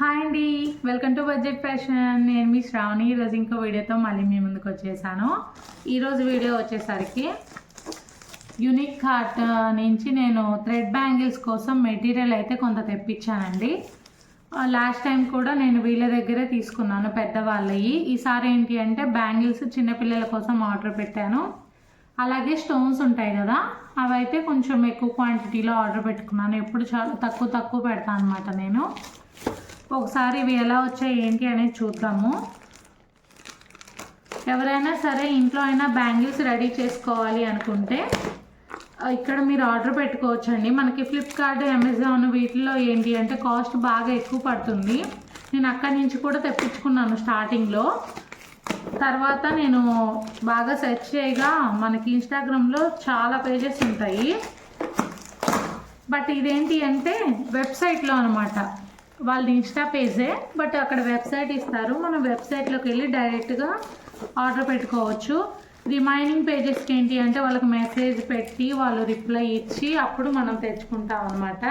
Hi అండి. Welcome to budget fashion నేను మీ శ్రావణి. ఈరోజు ఇంకో వీడియోతో మళ్ళీ మీ ముందుకు వచ్చేసాను. ఈరోజు వీడియో వచ్చేసరికి యూనిక్ కార్ట్ నుంచి నేను థ్రెడ్ బ్యాంగిల్స్ కోసం మెటీరియల్ అయితే కొంత తెప్పించానండి. లాస్ట్ టైం కూడా నేను వీళ్ళ దగ్గరే తీసుకున్నాను పెద్దవాళ్ళవి ఈసారి ఏంటి అంటే బ్యాంగిల్స్ చిన్నపిల్లల కోసం ఆర్డర్ పెట్టాను. అలాగే స్టోన్స్ ఉంటాయి కదా అవైతే కొంచెం ఎక్కువ క్వాంటిటీలో ఆర్డర్ పెట్టుకున్నాను. ఎప్పుడు చాలా తక్కువ తక్కువ పెడతాను అనమాట నేను. ఒకసారి ఇవి ఎలా వచ్చాయి ఏంటి అనేది చూద్దాము. ఎవరైనా సరే ఇంట్లో అయినా బ్యాంగిల్స్ రెడీ చేసుకోవాలి అనుకుంటే ఇక్కడ మీరు ఆర్డర్ పెట్టుకోవచ్చండి. మనకి ఫ్లిప్కార్ట్ అమెజాన్ వీటిలో ఏంటి అంటే కాస్ట్ బాగా ఎక్కువ పడుతుంది. నేను అక్కడి నుంచి కూడా తెప్పించుకున్నాను స్టార్టింగ్లో. తర్వాత నేను బాగా సెర్చ్ చేయగా మనకి ఇన్స్టాగ్రామ్లో చాలా పేజెస్ ఉంటాయి. బట్ ఇదేంటి అంటే వెబ్సైట్లో అనమాట వాళ్ళది ఇన్స్టా పేజే బట్ అక్కడ వెబ్సైట్ ఇస్తారు. మనం వెబ్సైట్లోకి వెళ్ళి డైరెక్ట్గా ఆర్డర్ పెట్టుకోవచ్చు. రిమైనింగ్ పేజెస్కి ఏంటి అంటే వాళ్ళకి మెసేజ్ పెట్టి వాళ్ళు రిప్లై ఇచ్చి అప్పుడు మనం తెచ్చుకుంటాం అనమాట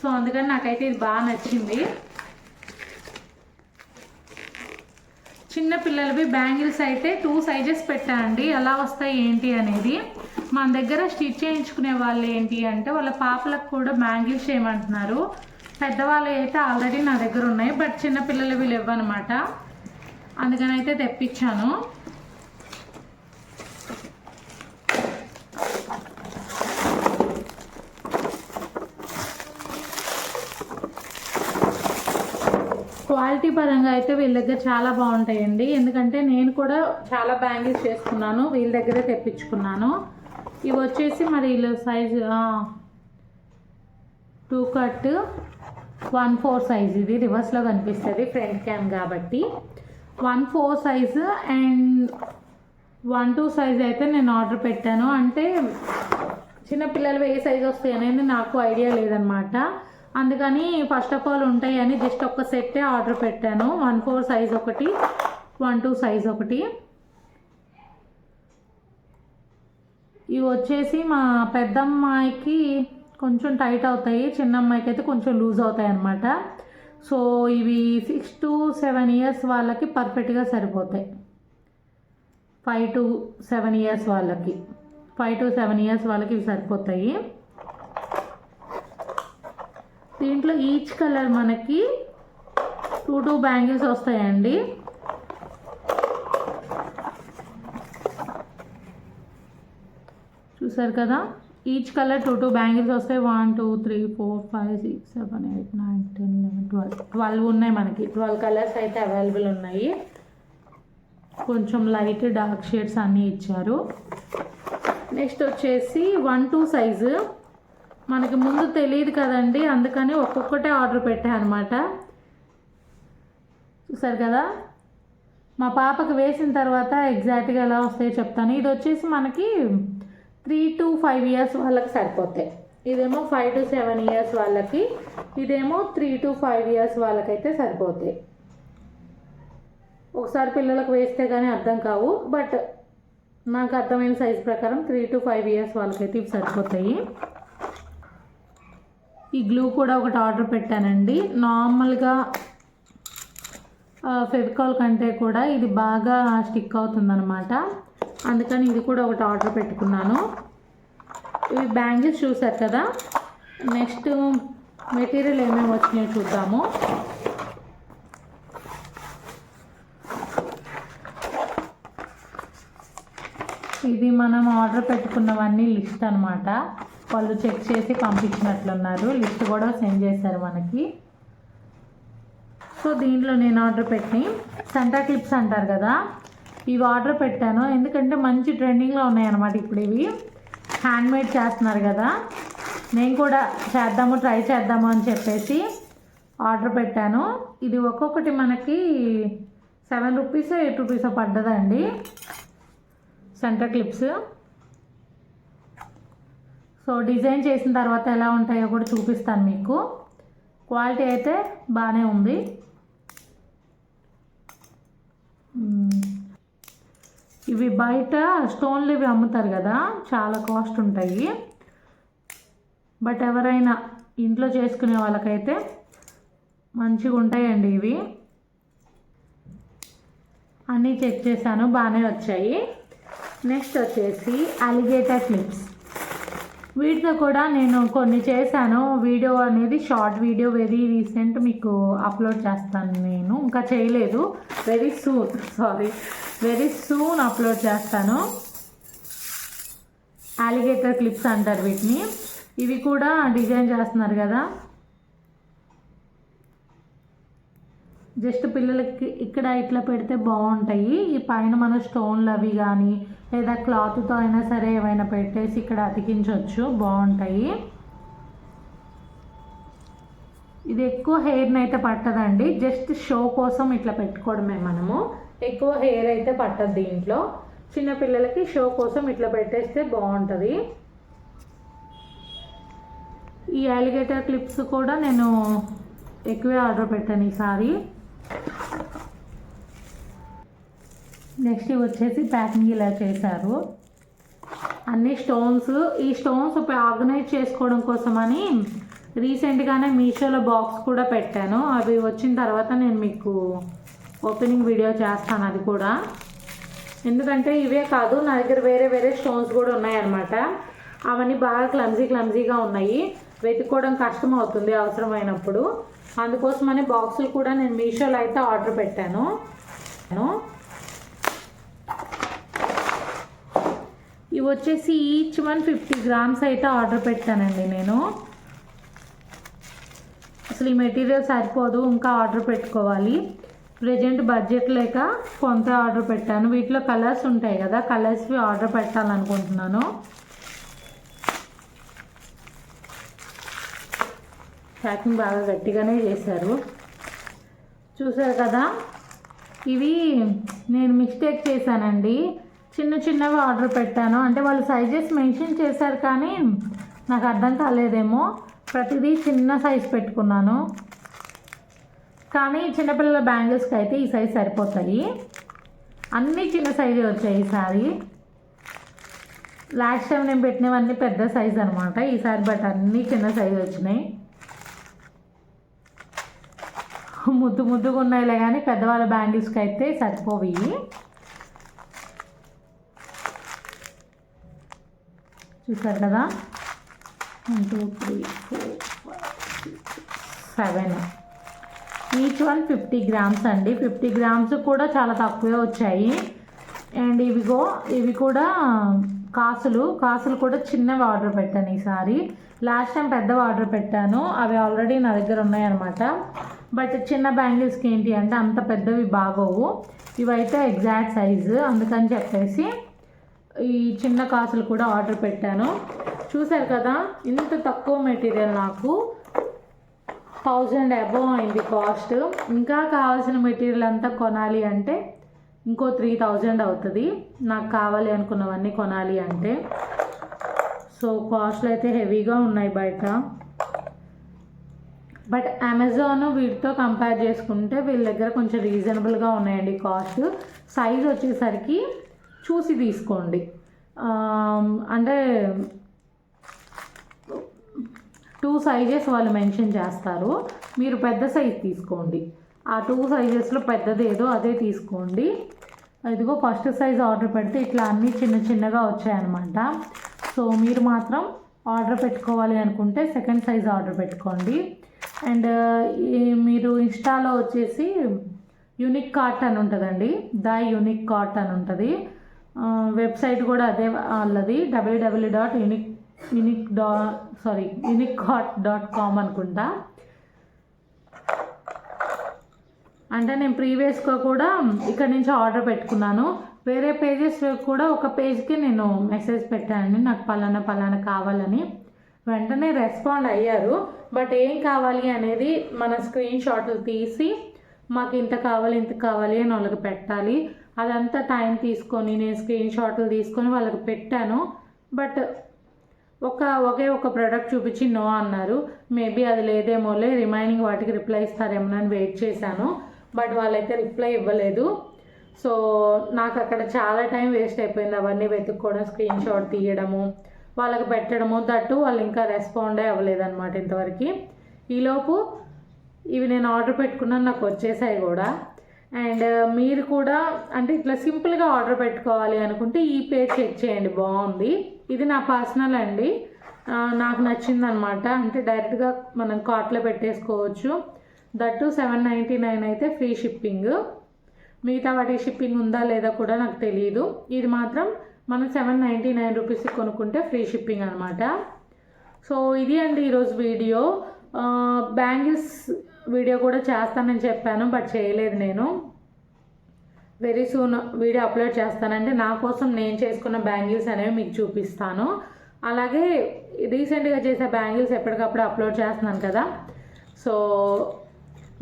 సో అందుకని నాకైతే ఇది బాగా నచ్చింది. చిన్న పిల్లలవి బ్యాంగిల్స్ అయితే టూ సైజెస్ పెట్టండి ఎలా వస్తాయి ఏంటి అనేది. మన దగ్గర స్టిచ్ చేయించుకునే వాళ్ళు ఏంటి అంటే వాళ్ళ పాపలకు కూడా బ్యాంగిల్స్ చేయమంటున్నారు. పెద్దవాళ్ళు అయితే ఆల్రెడీ నా దగ్గర ఉన్నాయి బట్ చిన్న వీళ్ళు ఇవ్వనమాట. అందుకని అయితే తెప్పించాను. క్వాలిటీ పరంగా అయితే వీళ్ళ దగ్గర చాలా బాగుంటాయండి. ఎందుకంటే నేను కూడా చాలా బ్యాంగిల్స్ చేసుకున్నాను వీళ్ళ దగ్గరే తెప్పించుకున్నాను. ఇవి వచ్చేసి మరి వీళ్ళు size to cut one four size. ఇది రివర్స్లో కనిపిస్తుంది ఫ్రంట్ క్యామ్ కాబట్టి. One four size and one two size అయితే నేను ఆర్డర్ పెట్టాను. అంటే చిన్నపిల్లలు ఏ సైజ్ వస్తాయి అనేది నాకు ఐడియా లేదనమాట అందుకని ఫస్ట్ ఆఫ్ ఆల్ ఉంటాయని జస్ట్ ఒక సెట్టే ఆర్డర్ పెట్టాను. వన్ ఫోర్ సైజ్ ఒకటి వన్ టూ సైజ్ ఒకటి. ఇవి వచ్చేసి మా పెద్దమ్మాయికి కొంచెం టైట్ అవుతాయి చిన్న అమ్మాయికి అయితే కొంచెం లూజ్ అవుతాయి అన్నమాట. సో ఇవి సిక్స్ టు సెవెన్ ఇయర్స్ వాళ్ళకి పర్ఫెక్ట్గా సరిపోతాయి. ఫైవ్ టు సెవెన్ ఇయర్స్ వాళ్ళకి. ఫైవ్ టు సెవెన్ ఇయర్స్ వాళ్ళకి ఇవి సరిపోతాయి. దీంట్లో ఈచ్ కలర్ మనకి టూ టూ బ్యాంగిల్స్ వస్తాయండి. చూసారు కదా? Each colour two two bangles వస్తాయి. One two three four five six seven eight nine ten eleven twelve twelve ఉన్నాయి మనకి. ట్వెల్వ్ కలర్స్ అయితే అవైలబుల్ ఉన్నాయి. కొంచెం లైట్ డార్క్ షేడ్స్ అన్నీ ఇచ్చారు. నెక్స్ట్ వచ్చేసి వన్ టూ సైజు మనకి ముందు తెలియదు కదండి అందుకని ఒక్కొక్కటే ఆర్డర్ పెట్టాను అనమాట చూసారు కదా? మా పాపకు వేసిన తర్వాత ఎగ్జాక్ట్గా ఎలా వస్తాయో చెప్తాను. ఇది వచ్చేసి మనకి త్రీ టు ఫైవ్ ఇయర్స్ వాళ్ళకి సరిపోతాయి. ఇదేమో ఫైవ్ టు సెవెన్ ఇయర్స్ వాళ్ళకి ఇదేమో త్రీ టు ఫైవ్ ఇయర్స్ వాళ్ళకైతే సరిపోతాయి. ఒకసారి పిల్లలకు వేస్తే కానీ అర్థం కావు బట్ నాకు అర్థమైన సైజ్ ప్రకారం త్రీ టు ఫైవ్ ఇయర్స్ వాళ్ళకైతే ఇవి సరిపోతాయి. ఈ గ్లూ కూడా ఒకటి ఆర్డర్ పెట్టానండి. నార్మల్గా ఫెవికాల్ కంటే కూడా ఇది బాగా స్టిక్ అవుతుందన్నమాట. అందుకని ఇది కూడా ఒకటి ఆర్డర్ పెట్టుకున్నాను. ఇవి బ్యాంగిల్స్ చూసారు కదా? నెక్స్ట్ మెటీరియల్ ఏమేమి వచ్చినాయో చూద్దాము. ఇది మనం ఆర్డర్ పెట్టుకున్నవన్నీ లిస్ట్ అనమాట వాళ్ళు చెక్ చేసి పంపించినట్లున్నారు. లిస్ట్ కూడా సెండ్ చేశారు మనకి. సో దీంట్లో నేను ఆర్డర్ పెట్టి సెంటర్ క్లిప్స్ అంటారు కదా? ఇవి ఆర్డర్ పెట్టాను. ఎందుకంటే మంచి ట్రెండింగ్లో ఉన్నాయన్నమాట ఇప్పుడు ఇవి. హ్యాండ్మేడ్ చేస్తున్నారు కదా. నేను కూడా చేద్దాము ట్రై చేద్దాము అని చెప్పేసి ఆర్డర్ పెట్టాను. ఇది ఒక్కొక్కటి మనకి సెవెన్ రూపీస్ ఎయిట్ రూపీస్ పడ్డదండి. సెంటర్ క్లిప్స్ సో డిజైన్ చేసిన తర్వాత ఎలా ఉంటాయో కూడా చూపిస్తాను మీకు. క్వాలిటీ అయితే బాగానే ఉంది. ఇవి బయట స్టోన్లు ఇవి అమ్ముతారు కదా చాలా కాస్ట్ ఉంటాయి. బట్ ఎవరైనా ఇంట్లో చేసుకునే వాళ్ళకైతే మంచిగా ఉంటాయండి ఇవి. అన్నీ చెక్ చేశాను బాగానే వచ్చాయి. నెక్స్ట్ వచ్చేసి అలిగేటర్ క్లిప్స్ వీటితో కూడా నేను కొన్ని చేశాను. వీడియో అనేది షార్ట్ వీడియో వెరీ రీసెంట్ మీకు అప్లోడ్ చేస్తాను నేను. ఇంకా చేయలేదు. Very soon sorry. Very soon upload చేస్తాను. అలిగేటర్ క్లిప్స్ అంటారు వీటిని. ఇవి కూడా డిజైన్ చేస్తున్నారు కదా. జస్ట్ పిల్లలకి ఇక్కడ ఇట్లా పెడితే బాగుంటాయి. ఈ పైన మన స్టోన్లు అవి కానీ లేదా క్లాత్తో అయినా సరే ఏమైనా పెట్టేసి ఇక్కడ అతికించవచ్చు. బాగుంటాయి. ఇది ఎక్కువ హెయిర్ని అయితే పట్టదండి. జస్ట్ షో కోసం ఇట్లా పెట్టుకోవడమే మనము. ఎక్కువ హెయిర్ అయితే పట్టదు దీంట్లో. చిన్నపిల్లలకి షో కోసం ఇట్లా పెట్టేస్తే బాగుంటుంది. ఈ యాలిగేటర్ క్లిప్స్ కూడా నేను ఎక్కువే ఆర్డర్ పెట్టాను ఈసారి. నెక్స్ట్ ఇవి వచ్చేసి ప్యాకింగ్ ఇలా చేశారు. అన్ని స్టోన్స్ ఈ స్టోన్స్ ఆర్గనైజ్ చేసుకోవడం కోసమని రీసెంట్గానే మీషోలో బాక్స్ కూడా పెట్టాను. అవి వచ్చిన తర్వాత నేను మీకు ఓపెనింగ్ వీడియో చేస్తాను అది కూడా. ఎందుకంటే ఇవే కాదు నా దగ్గర వేరే వేరే స్టోన్స్ కూడా ఉన్నాయన్నమాట. అవన్నీ బాగా క్లమ్జీ క్లమ్జీగా ఉన్నాయి. వెతుక్కోవడం కష్టం అవుతుంది అవసరమైనప్పుడు. అందుకోసమని బాక్సులు కూడా నేను మీషోలో అయితే ఆర్డర్ పెట్టాను. ఇవి వచ్చేసి ఈచ్ వన్ ఫిఫ్టీ గ్రామ్స్ అయితే ఆర్డర్ పెట్టానండి నేను. అసలు ఈ మెటీరియల్ సరిపోదు ఇంకా ఆర్డర్ పెట్టుకోవాలి. ప్రజెంట్ బడ్జెట్ లేక కొంత ఆర్డర్ పెట్టాను. వీటిలో కలర్స్ ఉంటాయి కదా కలర్స్వి ఆర్డర్ పెట్టాలనుకుంటున్నాను. ప్యాకింగ్ బాగా గట్టిగానే చేశారు. చూసారు కదా ఇవి నేను మిస్టేక్ చేశానండి. చిన్న చిన్నవి ఆర్డర్ పెట్టాను. అంటే వాళ్ళు సైజెస్ మెన్షన్ చేశారు కానీ నాకు అర్థం కాలేదేమో. ప్రతిదీ చిన్న సైజ్ పెట్టుకున్నాను. కానీ చిన్నపిల్లల బ్యాంగిల్స్కి అయితే ఈ సైజ్ సరిపోతాయి. అన్నీ చిన్న సైజే వచ్చాయి ఈసారి లాస్ట్ టైం నేను పెట్టినవన్నీ పెద్ద సైజ్ అనమాట ఈసారి బట్ అన్నీ చిన్న సైజ్ వచ్చినాయి. ముద్దు ముద్దుగా ఉన్నాయిలే కానీ పెద్దవాళ్ళ బ్యాంగిల్స్కి అయితే సరిపోవి చూసారు కదా? One two three four five seven each one fifty grams అండి. ఫిఫ్టీ గ్రామ్స్ కూడా చాలా తక్కువే వచ్చాయి. అండ్ ఇవిగో ఇవి కూడా కాసులు. కాసులు కూడా చిన్నవి ఆర్డర్ పెట్టాను ఈసారి. లాస్ట్ టైం పెద్దవి ఆర్డర్ పెట్టాను. అవి ఆల్రెడీ నా దగ్గర ఉన్నాయన్నమాట. బట్ చిన్న బ్యాంగిల్స్కి ఏంటి అంటే అంత పెద్దవి బాగోవు. ఇవైతే ఎగ్జాక్ట్ సైజు అందుకని చెప్పేసి ఈ చిన్న కాసులు కూడా ఆర్డర్ పెట్టాను. చూశారు కదా? ఇంత తక్కువ మెటీరియల్ నాకు. థౌజండ్ అబవ్ అయింది కాస్ట్. ఇంకా కావాల్సిన మెటీరియల్ అంతా కొనాలి అంటే ఇంకో త్రీ థౌజండ్ అవుతుంది. నాకు కావాలి అనుకున్నవన్నీ కొనాలి అంటే. సో కాస్ట్లు అయితే హెవీగా ఉన్నాయి బయట. బట్ అమెజాన్ వీటితో కంపేర్ చేసుకుంటే వీళ్ళ దగ్గర కొంచెం రీజనబుల్గా ఉన్నాయండి కాస్ట్. సైజ్ వచ్చేసరికి చూసి తీసుకోండి. అంటే టూ సైజెస్ వాళ్ళు మెన్షన్ చేస్తారు. మీరు పెద్ద సైజ్ తీసుకోండి. ఆ టూ సైజెస్లో పెద్దది ఏదో అదే తీసుకోండి. ఇదిగో ఫస్ట్ సైజ్ ఆర్డర్ పెడితే ఇట్లా అన్నీ చిన్న చిన్నగా వచ్చాయన్నమాట. సో మీరు మాత్రం ఆర్డర్ పెట్టుకోవాలి అనుకుంటే సెకండ్ సైజ్ ఆర్డర్ పెట్టుకోండి. అండ్ మీరు ఇన్స్టాలో వచ్చేసి యూనిక్ కార్ట్ అని ఉంటుందండి. ద యూనిక్ కార్ట్ అని ఉంటుంది. వెబ్సైట్ కూడా అదే వాళ్ళది. డబ్ల్యూడబ్ల్యూ డాట్ యూనిక్ యూనిక్ డా sorry unique hot dot com అనుకుంటా. అంటే నేను ప్రీవియస్గా కూడా ఇక్కడ నుంచి ఆర్డర్ పెట్టుకున్నాను. వేరే పేజెస్ కూడా ఒక పేజ్కి నేను మెసేజ్ పెట్టానండి నాకు పలానా పలానా కావాలని. వెంటనే రెస్పాండ్ అయ్యారు. బట్ ఏం కావాలి అనేది మన స్క్రీన్ షాట్లు తీసి మాకు ఇంత కావాలి ఇంత కావాలి అని వాళ్ళకి పెట్టాలి. అదంతా టైం తీసుకొని నేను స్క్రీన్ షాట్లు తీసుకొని వాళ్ళకి పెట్టాను. బట్ ఒక ఒకే ఒక ప్రోడక్ట్ చూపించి నో అన్నారు. మేబీ అది లేదేమోలే రిమైనింగ్ వాటికి రిప్లై ఇస్తారేమో అని వెయిట్ చేశాను. బట్ వాళ్ళైతే రిప్లై ఇవ్వలేదు. సో నాకు అక్కడ చాలా టైం వేస్ట్ అయిపోయింది అవన్నీ వెతుక్కోవడం స్క్రీన్ షాట్ తీయడము వాళ్ళకి పెట్టడము దట్టు వాళ్ళు ఇంకా రెస్పాండే అవ్వలేదన్నమాట ఇంతవరకు. ఈలోపు ఇవి నేను ఆర్డర్ పెట్టుకున్నాను నాకు వచ్చేసాయి కూడా. అండ్ uh, మీరు కూడా అంటే ఇట్లా సింపుల్గా ఆర్డర్ పెట్టుకోవాలి అనుకుంటే ఈ పేజ్ చెక్ చేయండి బాగుంది. ఇది నా పర్సనల్ అండి. నాకు నచ్చిందనమాట అంటే డైరెక్ట్గా మనం కార్ట్లో పెట్టేసుకోవచ్చు. దట్ సెవెన్ నైంటీ నైన్ అయితే ఫ్రీ షిప్పింగ్. మిగతా వాటి షిప్పింగ్ ఉందా లేదా కూడా నాకు తెలియదు ఇది మాత్రం మనం సెవెన్ నైంటీ నైన్ రూపీస్ కొనుక్కుంటే ఫ్రీ షిప్పింగ్ అనమాట సో ఇది అండి ఈరోజు వీడియో. బ్యాంగిల్స్ వీడియో కూడా చేస్తానని చెప్పాను బట్ చేయలేదు నేను. వెరీ సూన్ వీడియో అప్లోడ్ చేస్తానంటే నా కోసం నేను చేసుకున్న బ్యాంగిల్స్ అనేవి మీకు చూపిస్తాను. అలాగే రీసెంట్గా చేసే బ్యాంగిల్స్ ఎప్పటికప్పుడు అప్లోడ్ చేస్తున్నాను కదా. సో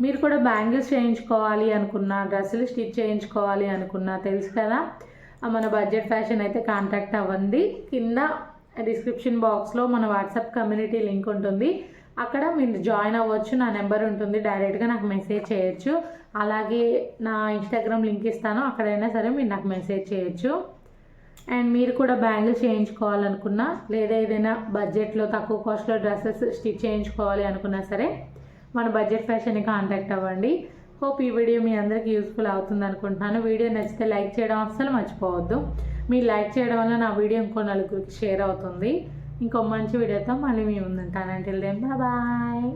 మీరు కూడా బ్యాంగిల్స్ చేయించుకోవాలి అనుకున్నా డ్రెస్సులు స్టిచ్ చేయించుకోవాలి అనుకున్నా తెలుసు కదా. మన బడ్జెట్ ఫ్యాషన్ అయితే కాంటాక్ట్ అవ్వండి. కింద డిస్క్రిప్షన్ బాక్స్లో మన వాట్సాప్ కమ్యూనిటీ లింక్ ఉంటుంది. అక్కడ మీరు జాయిన్ అవ్వచ్చు. నా నెంబర్ ఉంటుంది. డైరెక్ట్గా నాకు మెసేజ్ చేయొచ్చు. అలాగే నా ఇన్స్టాగ్రామ్ లింక్ ఇస్తాను. అక్కడైనా సరే మీరు నాకు మెసేజ్ చేయొచ్చు. అండ్ మీరు కూడా బ్యాంగిల్స్ చేయించుకోవాలనుకున్నా లేదా ఏదైనా బడ్జెట్లో తక్కువ కాస్ట్లో డ్రెస్సెస్ స్టిచ్ చేయించుకోవాలి అనుకున్నా సరే మన బడ్జెట్ ఫ్యాషన్ని కాంటాక్ట్ అవ్వండి. హోప్ ఈ వీడియో మీ అందరికీ యూస్ఫుల్ అవుతుంది అనుకుంటున్నాను. వీడియో నచ్చితే లైక్ చేయడం అస్సలు మర్చిపోవద్దు. మీరు లైక్ చేయడం వల్ల నా వీడియో ఇంకో నలుగురికి షేర్ అవుతుంది. ఇంకో మంచి వీడియోతో మళ్ళీ మీ ముందుంటాను. అంటే బాయ్